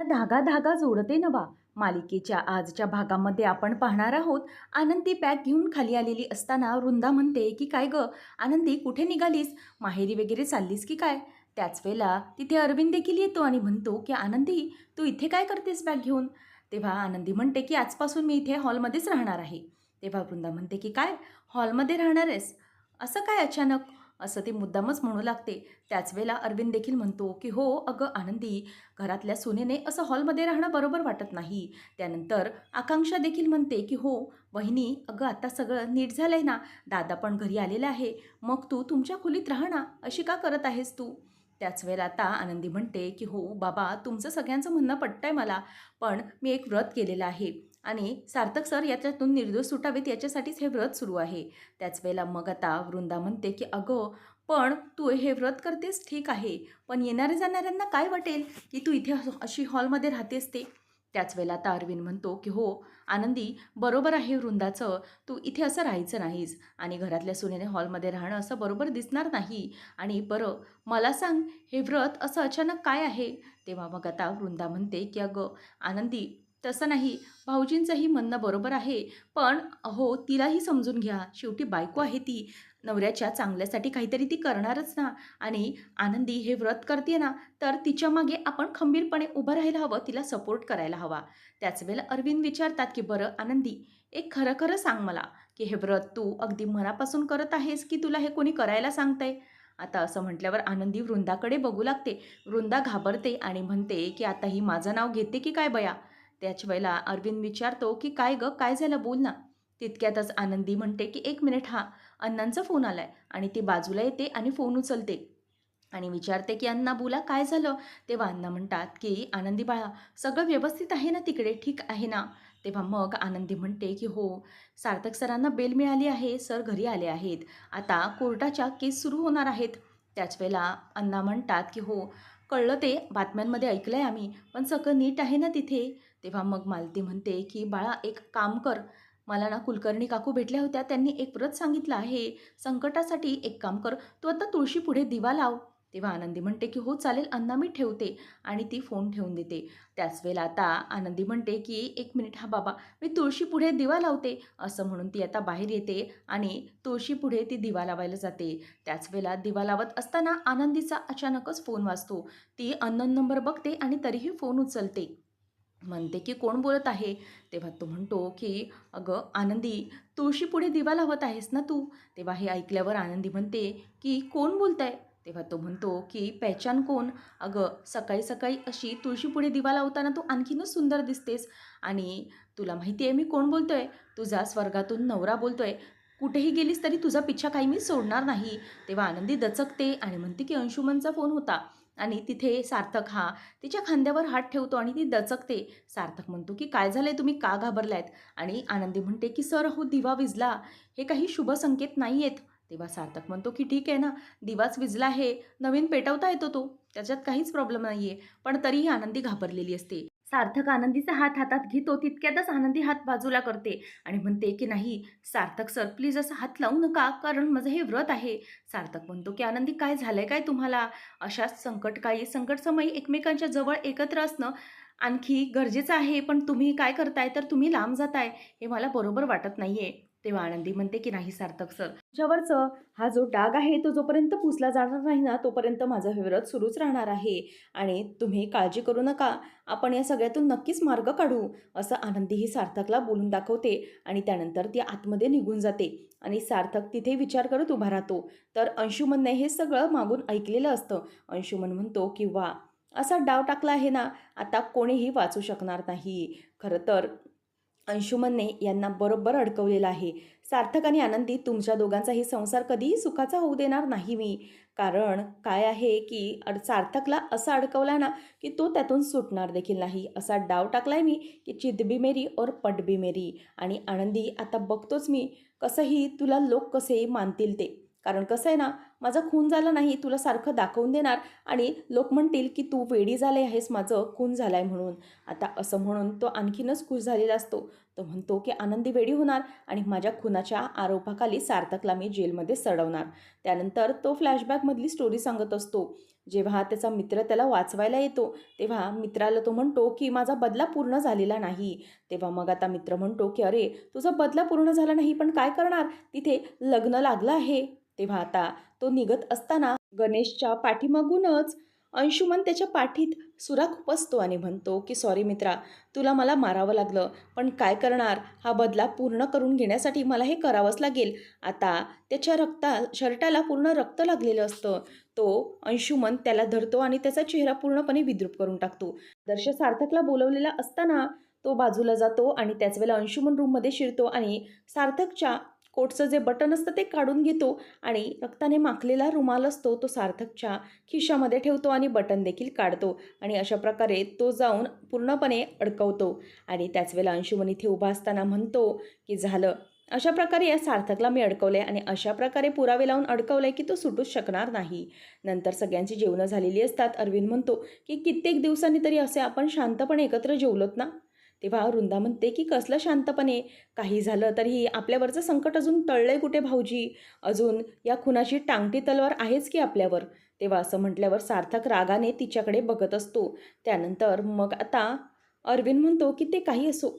धागा धागा जोडते नवा मालिकेच्या आजच्या भागामध्ये आपण पाहणार आहोत आनंदी बॅग घेऊन खाली आलेली असताना वृंदा म्हणते की काय ग? आनंदी कुठे निघालीस? माहेरी वगैरे चाललीस की काय? त्याच वेळेला तिथे अरविंद देखील येतो आणि म्हणतो की आनंदी तू इथे काय करतेस बॅग घेऊन? तेव्हा आनंदी म्हणते की आजपासून मी इथे हॉलमध्येच राहणार आहे. तेव्हा वृंदा म्हणते की काय? हॉलमध्ये राहणार आहेस? असं काय अचानक? असं ती मुद्दामच म्हणू लागते. त्याच वेळेला अरविंद देखील म्हणतो की हो अगं आनंदी घरातल्या सुनेने असं हॉलमध्ये राहणं बरोबर वाटत नाही. त्यानंतर आकांक्षा देखील म्हणते की हो वहिनी अगं आता सगळं नीट झालं आहे ना दादा पण घरी आलेला आहे मग तू तुमच्या खोलीत राहा ना अशी का करत आहेस तू? त्याच वेळेला आता आनंदी म्हणते की हो बाबा तुमचं सगळ्यांचं म्हणणं पटतंय मला पण मी एक व्रत केलेलं आहे. आणि सार्थक सर याच्यातून निर्दोष सुटावेत याच्यासाठीच हे व्रत सुरू आहे. त्याच वेळेला मग आता वृंदा म्हणते की अगं पण तू हे व्रत करतेस ठीक आहे पण येणाऱ्या जाणाऱ्यांना काय वाटेल? की तू इथे अशी हॉलमध्ये राहतेस ते. त्याच वेळेला आता अरविंद म्हणतो की हो आनंदी बरोबर आहे वृंदाचं तू इथे असं राहायचं नाहीस आणि घरातल्या सुनेने हॉलमध्ये राहणं असं बरोबर दिसणार नाही. आणि बरं मला सांग हे व्रत असं अचानक काय आहे? तेव्हा मग आता वृंदा म्हणते की अगं आनंदी तसं नाही. भाऊजींचंही म्हणणं बरोबर आहे. पण हो तिलाही समजून घ्या. शेवटी बायको आहे ती. नवऱ्याच्या चांगल्यासाठी काहीतरी ती करणारच ना. आणि आनंदी हे व्रत करते ना तर तिच्यामागे आपण खंबीरपणे उभं राहायला हवं तिला सपोर्ट करायला हवा. त्याच वेळेला अरविंद विचारतात की बरं आनंदी एक खरं खरं सांग मला की हे व्रत तू अगदी मनापासून करत आहेस की तुला हे कोणी करायला सांगतंय? आता असं म्हटल्यावर आनंदी वृंदाकडे बघू लागते. वृंदा घाबरते आणि म्हणते की आता ही माझं नाव घेते की काय बया? त्याच वेळेला अरविंद विचारतो की काय ग? काय झालं? बोल ना. तितक्यातच आनंदी म्हणते की एक मिनिट हा अण्णांचा फोन आलाय आणि ती बाजूला येते आणि फोन उचलते. आणि विचारते की अण्णा बोला काय झालं? तेव्हा अण्णा म्हणतात की आनंदी बाळा सगळं व्यवस्थित आहे ना तिकडे? ठीक आहे ना? तेव्हा मग आनंदी म्हणते की हो सार्थक सरांना बेल मिळाली आहे सर घरी आले आहेत. आता कोर्टाच्या केस सुरू होणार आहेत. त्याच वेळेला अण्णा म्हणतात की हो कळलं ते बातम्यांमध्ये ऐकलं आहे आम्ही पण सगळं नीट आहे ना तिथे? तेव्हा मग मालती म्हणते की बाळा एक काम कर. मला ना कुलकर्णी काकू भेटल्या होत्या. त्यांनी एक व्रत सांगितलं आहे. संकटासाठी एक काम कर. तू आता तुळशी पुढे दिवा लाव. तेव्हा आनंदी म्हणते की हो चालेल. अण्णा मी ठेवते. आणि ती फोन ठेवून देते. त्याच वेळेला आता आनंदी म्हणते की एक मिनिट. हा बाबा मी तुळशी पुढे दिवा लावते. असं म्हणून ती आता बाहेर येते आणि तुळशी पुढे ती दिवा लावायला जाते. त्याच वेळेला दिवा लावत असताना आनंदीचा अचानकच फोन वाजतो. ती अननोन नंबर बघते आणि तरीही फोन उचलते. म्हणते की कोण बोलत आहे? तेव्हा तो म्हणतो की अगं आनंदी तुळशीपुढे दिवा लावत आहेस ना तू? तेव्हा हे ऐकल्यावर आनंदी म्हणते की कोण बोलत आहे तेव्हा तो म्हणतो की पहचान कोण? अगं सकाळी सकाळी अशी तुळशीपुढे दिवा लावताना तू आणखीनच सुंदर दिसतेस. आणि तुला माहिती आहे मी कोण बोलतो आहे तुझा स्वर्गातून नवरा बोलतो आहे कुठेही गेलीस तरी तुझा पिच्छा काही मी सोडणार नाही. तेव्हा आनंदी दचकते आणि म्हणते की अंशुमनचा फोन होता. आणि तिथे सार्थक हा तिच्या खांद्यावर हात ठेवतो आणि ती दचकते. सार्थक म्हणतो की काय झालंय? तुम्ही का घाबरलायत? आणि आनंदी म्हणते की सर हो दिवा विजला. हे काही शुभ संकेत नाही आहेत तेव्हा सार्थक म्हणतो की ठीक आहे ना. दिवाच विजला आहे नवीन पेटवता येतो तो. त्याच्यात काहीच प्रॉब्लेम नाही आहे पण तरीही आनंदी घाबरलेली असते. सार्थक आनंदीचा हात हातात घेतो तितक्यातच आनंदी हात बाजूला करते. आणि म्हणते की नाही सार्थक सर प्लीज असं हात लावू नका कारण माझं हे व्रत आहे. सार्थक म्हणतो की आनंदी काय झालंय काय तुम्हाला? अशा संकटकाळी संकटसमयी एकमेकांच्या जवळ एकत्र असणं आणखी गरजेचं आहे. पण तुम्ही काय करताय तर तुम्ही लांब जाताय हे मला बरोबर वाटत नाही आहे तेव्हा आनंदी म्हणते की नाही सार्थक सर तुझ्यावरचं हा जो डाग आहे तो जोपर्यंत पुसला जाणार नाही ना तोपर्यंत माझं हे सुरूच राहणार आहे. आणि तुम्ही काळजी करू नका. आपण या सगळ्यातून नक्कीच मार्ग काढू असं आनंदी ही सार्थकला बोलून दाखवते आणि त्यानंतर ती आतमध्ये निघून जाते. आणि सार्थक तिथे विचार करत उभा राहतो. तर अंशुमनने हे सगळं मागून ऐकलेलं असतं. अंशुमन म्हणतो की वा असा डाव टाकला आहे ना आता कोणीही वाचू शकणार नाही. खरं तर अंशुमनने यांना बरोबर अडकवलेलं आहे. सार्थक आणि आनंदी तुमच्या दोघांचाही संसार कधीही सुखाचा होऊ देणार नाही मी कारण काय आहे की अड सार्थकला असं अडकवला ना की तो त्यातून सुटणार देखील नाही. असा डाव टाकलाय मी की चिदबी मेरी और पटबी मेरी. आणि आनंदी आता बघतोच मी कसंही तुला लोक कसे मानतील ते. कारण कसं आहे ना माझा खून झाला नाही तुला सारखं दाखवून देणार आणि लोक म्हणतील की तू वेडी झाले आहेस माझं खून झालाय म्हणून. आता असं म्हणून तो आणखीनच खुश झालेला असतो. तो म्हणतो की आनंदी वेडी होणार आणि माझ्या खुनाच्या आरोपाखाली सार्थकला मी जेलमध्ये सडवणार. त्यानंतर तो फ्लॅशबॅकमधली स्टोरी सांगत असतो. जेव्हा त्याचा मित्र त्याला वाचवायला येतो तेव्हा मित्राला तो म्हणतो की माझा बदला पूर्ण झालेला नाही. तेव्हा मग आता मित्र म्हणतो की अरे तुझा बदला पूर्ण झाला नाही पण काय करणार? तिथे लग्न लागलं आहे. तेव्हा आता तो निघत असताना गणेशच्या पाठीमागूनच अंशुमन त्याच्या पाठीत सुरा खुपसतो आणि म्हणतो की सॉरी मित्रा तुला मला मारावं लागलं पण काय करणार? हा बदला पूर्ण करून घेण्यासाठी मला हे करावंच लागेल. आता त्याच्या रक्ता शर्टाला पूर्ण रक्त लागलेलं असतं. तो अंशुमन त्याला धरतो आणि त्याचा चेहरा पूर्णपणे विद्रूप करून टाकतो. दर्श सार्थकला बोलवलेला असताना तो बाजूला जातो आणि त्याच वेळेला अंशुमन रूममध्ये शिरतो आणि सार्थकच्या कोटचं जे बटन असतं ते काढून घेतो आणि रक्ताने माखलेला रुमाल असतो तो सार्थकच्या खिशामध्ये ठेवतो आणि बटन देखील काढतो आणि अशा प्रकारे तो जाऊन पूर्णपणे अडकवतो. आणि त्याच वेळेला अंशुमन इथे उभा असताना म्हणतो की झालं. अशा प्रकारे या सार्थकला मी अडकवलं आहे आणि अशा प्रकारे पुरावे लावून अडकवलं आहे की तो सुटूच शकणार नाही. नंतर सगळ्यांची जेवणं झालेली असतात. अरविंद म्हणतो की कित्येक दिवसांनी तरी असे आपण शांतपणे एकत्र जेवलोत ना? तेव्हा वृंदा म्हणते की कसलं शांतपणे. काही झालं तरी आपल्यावरचं संकट अजून टळलंय कुठे भाऊजी? अजून या खुनाची टांगटी तलवार आहेच की आपल्यावर? तेव्हा असं म्हटल्यावर सार्थक रागाने तिच्याकडे बघत असतो. त्यानंतर मग आता अरविंद म्हणतो की ते काही असो.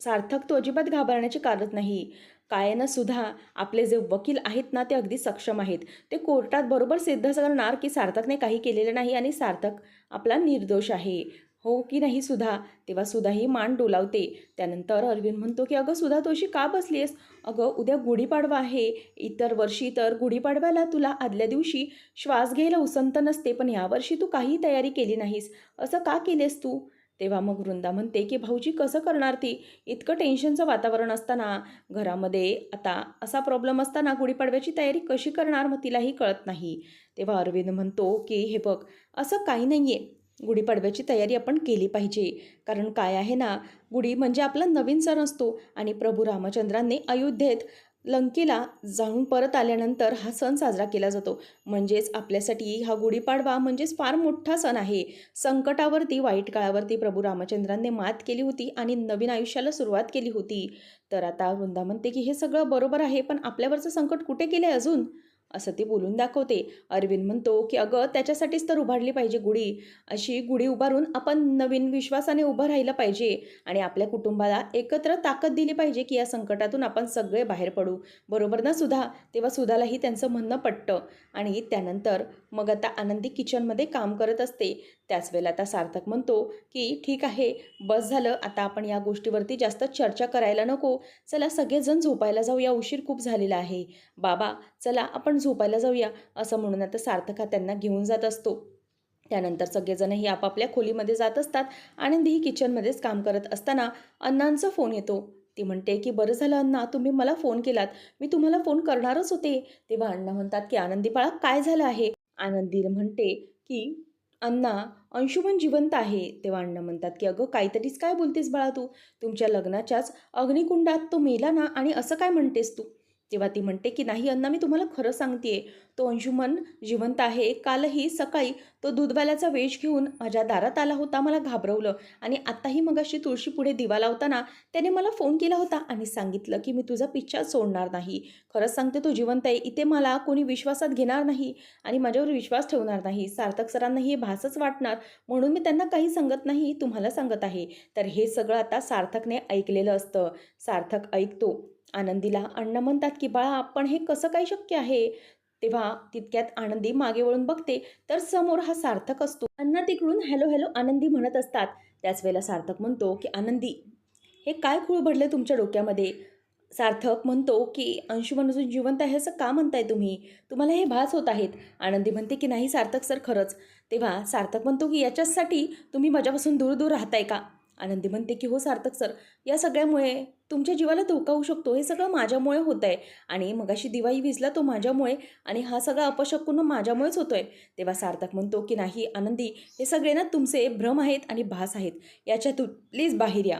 सार्थक तो अजिबात घाबरण्याचे कारण नाही. कायनं सुद्धा आपले जे वकील आहेत ना ते अगदी सक्षम आहेत. ते कोर्टात बरोबर सिद्ध करणार की सार्थकने काही केलेलं नाही आणि सार्थक आपला निर्दोष आहे. हो की नाही सुधा? तेव्हा सुधाही मान डोलावते. त्यानंतर अरविंद म्हणतो की अगं सुधा तोशी का बसली आहेस अगं उद्या गुढीपाडवा आहे. इतर वर्षी तर गुढीपाडव्याला तुला आदल्या दिवशी श्वास घ्यायला उसंत नसते पण यावर्षी तू काही तयारी केली नाहीस. असं का केलेस तू? तेव्हा मग वृंदा म्हणते की भाऊजी कसं करणार ती? इतकं टेन्शनचं वातावरण असताना घरामध्ये आता असा प्रॉब्लेम असताना गुढीपाडव्याची तयारी कशी करणार मग तिलाही कळत नाही. तेव्हा अरविंद म्हणतो की हे बघ असं काही नाही आहे गुढीपाडव्याची तयारी आपण केली पाहिजे. कारण काय आहे ना गुढी म्हणजे आपला नवीन सण असतो आणि प्रभू रामचंद्रांनी अयोध्येत लंकेला जाऊन परत आल्यानंतर हा सण साजरा केला जातो. म्हणजेच आपल्यासाठी हा गुढीपाडवा म्हणजेच फार मोठा सण आहे. संकटावरती वाईट काळावरती प्रभू रामचंद्रांनी मात केली होती आणि नवीन आयुष्याला सुरुवात केली होती. तर आता वृंदा म्हणते की हे सगळं बरोबर आहे पण आपल्यावरचं संकट कुठे केलं आहे अजून? असं ती बोलून दाखवते. अरविंद म्हणतो की अगं त्याच्यासाठीच तर उभारली पाहिजे गुढी. अशी गुढी उभारून आपण नवीन विश्वासाने उभं राहिलं पाहिजे आणि आपल्या कुटुंबाला एकत्र ताकद दिली पाहिजे की या संकटातून आपण सगळे बाहेर पडू. बरोबर ना सुधा? तेव्हा सुधालाही त्यांचं म्हणणं पटतं. आणि त्यानंतर मग आता आनंदी किचनमध्ये काम करत असते. त्याच वेळेला आता सार्थक म्हणतो की ठीक आहे बस झालं आता आपण या गोष्टीवरती जास्त चर्चा करायला नको. चला सगळेजण झोपायला जाऊया उशीर खूप झालेला आहे. बाबा चला आपण झोपायला जाऊया असं म्हणून आता सार्थका त्यांना घेऊन जात असतो. त्यानंतर सगळेजणही आपापल्या खोलीमध्ये जात असतात आनंदीही किचनमध्येच काम करत असताना अण्णांचा फोन येतो. ती म्हणते की बरं झालं अण्णा तुम्ही मला फोन केलात. मी तुम्हाला फोन करणारच होते. तेव्हा अण्णा म्हणतात की आनंदी बाळा काय झालं आहे? आनंदी म्हणते की अण्णा अंशुमन जिवंत आहे तेव्हा अण्णा म्हणतात की अगं काहीतरीच काय बोलतेस बाळा तू? तुमच्या लग्नाच्याच अग्निकुंडात तो मेला ना आणि असं काय म्हणतेस तू? तेव्हा ती म्हणते की नाही अण्णा मी तुम्हाला खरं सांगते तो अंशुमन जिवंत आहे. कालही सकाळी तो दूधवाल्याचा वेश घेऊन माझ्या दारात आला होता. मला घाबरवलं. आणि आत्ताही मगाशी तुळशी पुढे दिवा लावताना त्याने मला फोन केला होता आणि सांगितलं की मी तुझा पिच्छा सोडणार नाही. खरंच सांगते तो जिवंत आहे. इथे मला कोणी विश्वासात घेणार नाही आणि माझ्यावर विश्वास ठेवणार नाही. सार्थक सरांना हे भासच वाटणार. म्हणून मी त्यांना काही सांगत नाही तुम्हाला सांगत आहे. तर हे सगळं आता सार्थकने ऐकलेलं असतं. सार्थक ऐकतो. आनंदीला अण्णा म्हणतात की बाळा पण हे कसं काही शक्य आहे? तेव्हा तितक्यात आनंदी मागे वळून बघते तर समोर हा सार्थक असतो. अण्णा तिकडून हॅलो हॅलो आनंदी म्हणत असतात. त्याच वेळेला सार्थक म्हणतो की आनंदी हे काय खूळ भडले तुमच्या डोक्यामध्ये? सार्थक म्हणतो की अंशुमन अजून जिवंत आहे असं का म्हणताय तुम्ही? तुम्हाला हे भास होत आहेत. आनंदी म्हणते की नाही सार्थक सर खरंच. तेव्हा सार्थक म्हणतो की याच्याचसाठी तुम्ही माझ्यापासून दूर दूर राहताय का? आनंदी म्हणते की हो सार्थक सर या सगळ्यामुळे तुमच्या जीवाला धोका होऊ शकतो. हे सगळं माझ्यामुळे होतं आहे आणि मगाशी दिवाळी विजला तो माझ्यामुळे आणि हा सगळा अपशकुन माझ्यामुळेच होतो आहे तेव्हा सार्थक म्हणतो की नाही आनंदी हे सगळे ना तुमचे भ्रम आहेत आणि भास आहेत. याच्यातून प्लीज बाहेर या.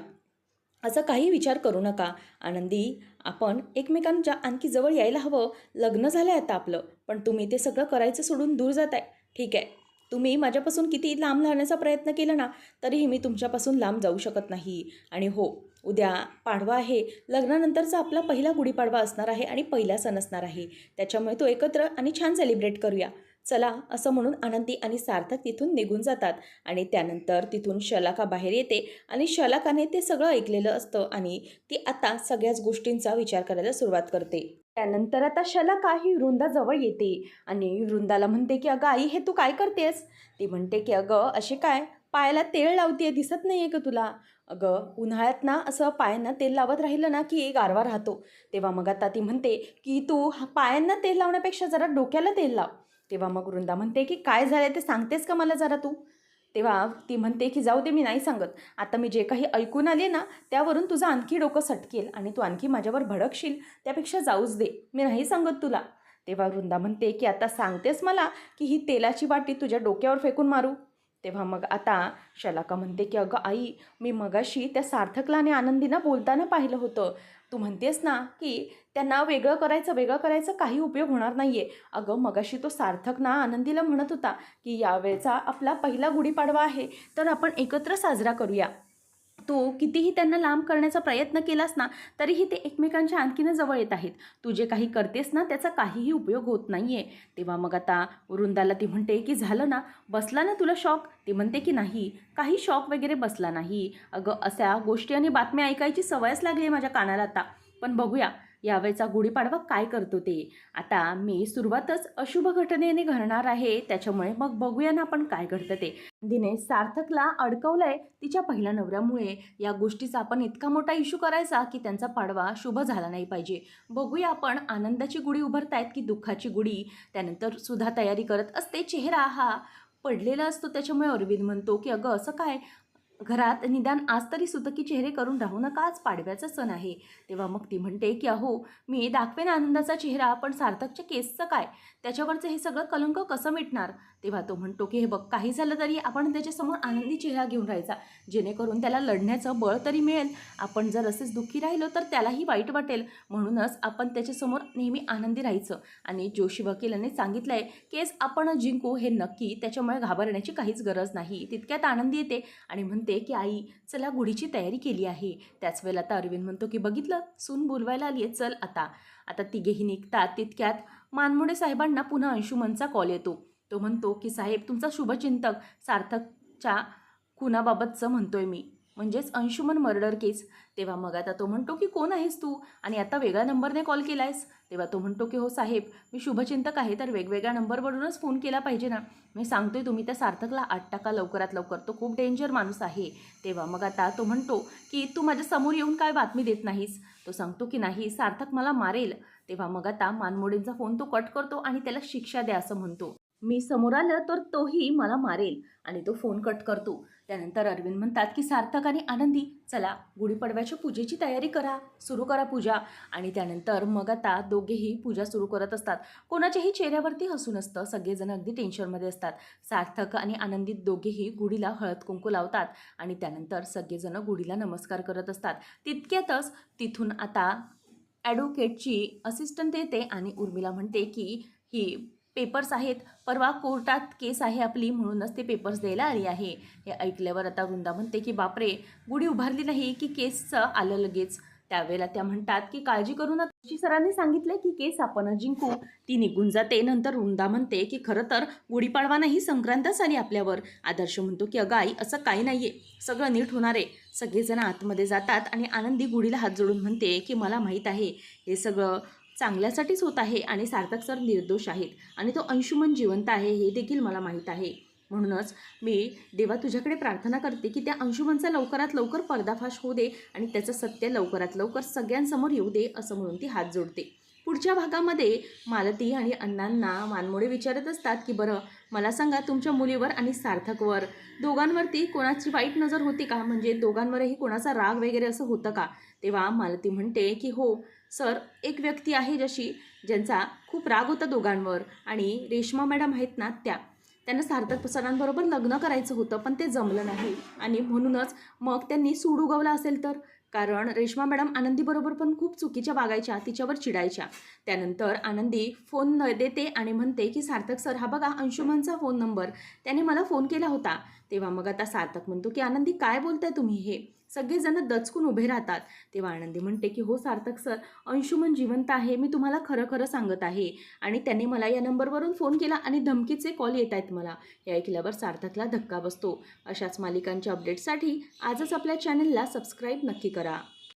असं काही विचार करू नका. आनंदी आपण एकमेकांच्या आणखी जवळ यायला हवं. लग्न झालं आहे आता आपलं पण तुम्ही ते सगळं करायचं सोडून दूर जात आहे ठीक आहे. तुम्ही माझ्यापासून किती लांब राहण्याचा प्रयत्न केला ना तरीही मी तुमच्यापासून लांब जाऊ शकत नाही. आणि हो उद्या पाडवा आहे. लग्नानंतरचा आपला पहिला गुढीपाडवा असणार आहे आणि पहिला सण असणार आहे. त्याच्यामुळे तो एकत्र आणि छान सेलिब्रेट करूया. चला असं म्हणून आनंदी आणि सार्थक तिथून निघून जातात. आणि त्यानंतर तिथून शलाका बाहेर येते आणि शलाकाने ते सगळं ऐकलेलं असतं आणि ती आता सगळ्याच गोष्टींचा विचार करायला सुरुवात करते. त्यानंतर आता शलाका ही वृंदाजवळ येते आणि वृंदाला म्हणते की अगं आई हे तू काय करतेस? ती म्हणते की अगं असे काय? पायाला तेल लावते दिसत नाही आहे का तुला? अगं उन्हाळ्यात ना असं पायांना तेल लावत राहिलं ना की गारवा राहतो. तेव्हा मग आता ती म्हणते की तू हा पायांना तेल लावण्यापेक्षा जरा डोक्याला तेल लाव. तेव्हा मग वृंदा म्हणते की काय झालं ते सांगतेस का मला जरा तू? तेव्हा ती म्हणते की जाऊ दे मी नाही सांगत. आता मी जे काही ऐकून आले ना त्यावरून तुझं आणखी डोकं सटकेल आणि तू आणखी माझ्यावर भडकशील. त्यापेक्षा जाऊच दे. मी नाही सांगत तुला. तेव्हा वृंदा म्हणते की आता सांगतेस मला की ही तेलाची वाटी तुझ्या डोक्यावर फेकून मारू. तेव्हा मग आता शलाका म्हणते की अगं आई मी मगाशी त्या सार्थकला आणि आनंदीना बोलताना पाहिलं होतं. तू म्हणतेस ना की त्यांना वेगळं करायचं वेगळं करायचं काही उपयोग होणार नाही आहे अगं मगाशी तो सार्थक ना आनंदीला म्हणत होता की यावेळचा आपला पहिला गुढीपाडवा आहे तर आपण एकत्र साजरा करूया. तू कितीही त्यांना लांब करण्याचा प्रयत्न केलास ना तरीही ते एकमेकांच्या आणखीनं जवळ येत आहेत. तू जे काही करतेस ना त्याचा काहीही उपयोग होत नाही आहे तेव्हा मग आता वृंदाला ती म्हणते की झालं ना बसला ना तुला शॉक? ती म्हणते की नाही काही शॉक वगैरे बसला नाही. अगं अशा गोष्टी आणि बातम्या ऐकायची सवयच लागली आहे माझ्या कानाला आता. पण बघूया यावेळचा गुढीपाडवा काय करतो ते? आता मी सुरुवातच अशुभ घटनेने घडणार आहे त्याच्यामुळे मग बघूया ना आपण काय घडतं ते. दिने सार्थकला अडकवलंय तिच्या पहिल्या नवऱ्यामुळे. या गोष्टीचा आपण इतका मोठा इश्यू करायचा की त्यांचा पाडवा शुभ झाला नाही पाहिजे. बघूया आपण आनंदाची गुढी उभारतायत की दुःखाची गुढी. त्यानंतर सुद्धा तयारी करत असते. चेहरा हा पडलेला असतो. त्याच्यामुळे अरविंद म्हणतो की अगं असं काय? घरात निदान आज तरी सुतकी चेहरे करून राहू नका आज पाडव्याचा सण आहे. तेव्हा मग ती म्हणते की अहो मी दाखवेन आनंदाचा चेहरा पण सार्थकच्या केसचं काय? त्याच्यावरचं हे सगळं कलंक कसं मिटणार? तेव्हा तो म्हणतो की हे बघ काही झालं तरी आपण त्याच्यासमोर आनंदी चेहरा घेऊन राहायचा. जेणेकरून त्याला लढण्याचं बळ तरी मिळेल. आपण जर असेच दुःखी राहिलो तर त्यालाही वाईट वाटेल. म्हणूनच आपण त्याच्यासमोर नेहमी आनंदी राहायचं. आणि जोशी वकिलाने सांगितलं आहे केस आपण जिंकू हे नक्की त्याच्यामुळे घाबरण्याची काहीच गरज नाही. तितक्यात आनंदी येते. आणि म्हणते की आई चला गुढीची तयारी केली आहे. त्याच वेळेला आता अरविंद म्हणतो की बघितलं? सून बोलवायला आली आहे चल आता. आता तिघेही निघतात. तितक्यात मानमोडे साहेबांना पुन्हा अंशुमनचा कॉल येतो. तो म्हणतो की साहेब तुमचा शुभचिंतक सार्थकच्या खुनाबाबतचं म्हणतोय मी. म्हणजेच अंशुमन मर्डर केस. तेव्हा मग आता तो म्हणतो की कोण आहेस तू? आणि आता वेगळ्या नंबरने कॉल केला आहेस तेव्हा तो म्हणतो की हो साहेब मी शुभचिंतक आहे तर वेगवेगळ्या नंबरवरूनच फोन केला पाहिजे ना. मी सांगतोय तुम्ही त्या सार्थकला आठ टाका लवकरात लवकर. तो खूप डेंजर माणूस आहे. तेव्हा मग आता तो म्हणतो की तू माझ्यासमोर येऊन काय बातमी देत नाहीस? तो सांगतो की नाही सार्थक मला मारेल. तेव्हा मग आता मानमोडेंचा फोन तो कट करतो आणि त्याला शिक्षा द्या असं म्हणतो. मी समोर आलं तर तोही मला मारेल आणि तो फोन कट करतो. त्यानंतर अरविंद म्हणतात की सार्थक आणि आनंदी चला गुढीपाडव्याच्या पूजेची तयारी करा सुरू करा पूजा. आणि त्यानंतर मग आता दोघेही पूजा सुरू करत असतात. कोणाच्याही चेहऱ्यावरती हसून असतं सगळेजण अगदी टेन्शनमध्ये असतात. सार्थक आणि आनंदीत दोघेही गुढीला हळद कुंकू लावतात आणि त्यानंतर सगळेजण गुढीला नमस्कार करत असतात. तितक्यातच तिथून आता ॲडव्होकेटची असिस्टंट येते आणि उर्मिला म्हणते की ही पेपर्स आहेत. परवा कोर्टात केस आहे आपली म्हणूनच ते पेपर्स द्यायला आली आहे. हे ऐकल्यावर आता वृंदा म्हणते की बापरे गुढी उभारली नाही की केसचं आलं लगेच. त्यावेळेला त्या म्हणतात की काळजी करू नका. जोशी सरांनी सांगितलं की केस आपण जिंकू ती निघून जाते. नंतर वृंदा म्हणते की खरं तर गुढीपाडवा नाही संक्रांतच आली आपल्यावर. आदर्श म्हणतो की अगं आई असं काही नाही आहे सगळं नीट होणार आहे. सगळेजण आतमध्ये जातात आणि आनंदी गुढीला हात जोडून म्हणते की मला माहीत आहे. हे सगळं चांगल्यासाठीच होत आहे आणि सार्थक सर निर्दोष आहेत आणि तो अंशुमन जिवंत आहे हे देखील मला माहीत आहे. म्हणूनच मी देवा तुझ्याकडे प्रार्थना करते की त्या अंशुमनचा लवकरात लवकर पर्दाफाश होऊ दे आणि त्याचं सत्य लवकरात लवकर सगळ्यांसमोर येऊ दे असं म्हणून ती हात जोडते. पुढच्या भागामध्ये मालती आणि अण्णांना मानमोडे विचारत असतात की बरं मला सांगा तुमच्या मुलीवर आणि सार्थकवर दोघांवरती कोणाची वाईट नजर होती का? म्हणजे दोघांवरही कोणाचा राग वगैरे असं होतं का? तेव्हा मालती म्हणते की हो सर एक व्यक्ती आहे जशी ज्यांचा खूप राग होता दोघांवर आणि रेश्मा मॅडम आहेत ना त्या. त्यांना सार्थक सरांबरोबर लग्न करायचं होतं पण ते जमलं नाही. आणि म्हणूनच मग त्यांनी सूड उगवला असेल तर? कारण रेश्मा मॅडम आनंदीबरोबर पण खूप चुकीच्या वागायच्या तिच्यावर चिडायच्या. त्यानंतर आनंदी फोन न देते आणि म्हणते की सार्थक सर हा बघा अंशुमनचा फोन नंबर. त्याने मला फोन केला होता. तेव्हा मग आता सार्थक म्हणतो की आनंदी काय बोलताय तुम्ही हे? सगळेजण दचकून उभे राहतात. तेव्हा आनंदी म्हणते की हो सार्थक सर अंशुमन जिवंत आहे मी तुम्हाला खरं खरं सांगत आहे. आणि त्याने मला या नंबरवरून फोन केला आणि धमकीचे कॉल येत आहेत मला. हे ऐकल्यावर सार्थकला धक्का बसतो. अशाच मालिकांच्या अपडेटसाठी आजच आपल्या चॅनलला सबस्क्राईब नक्की करा.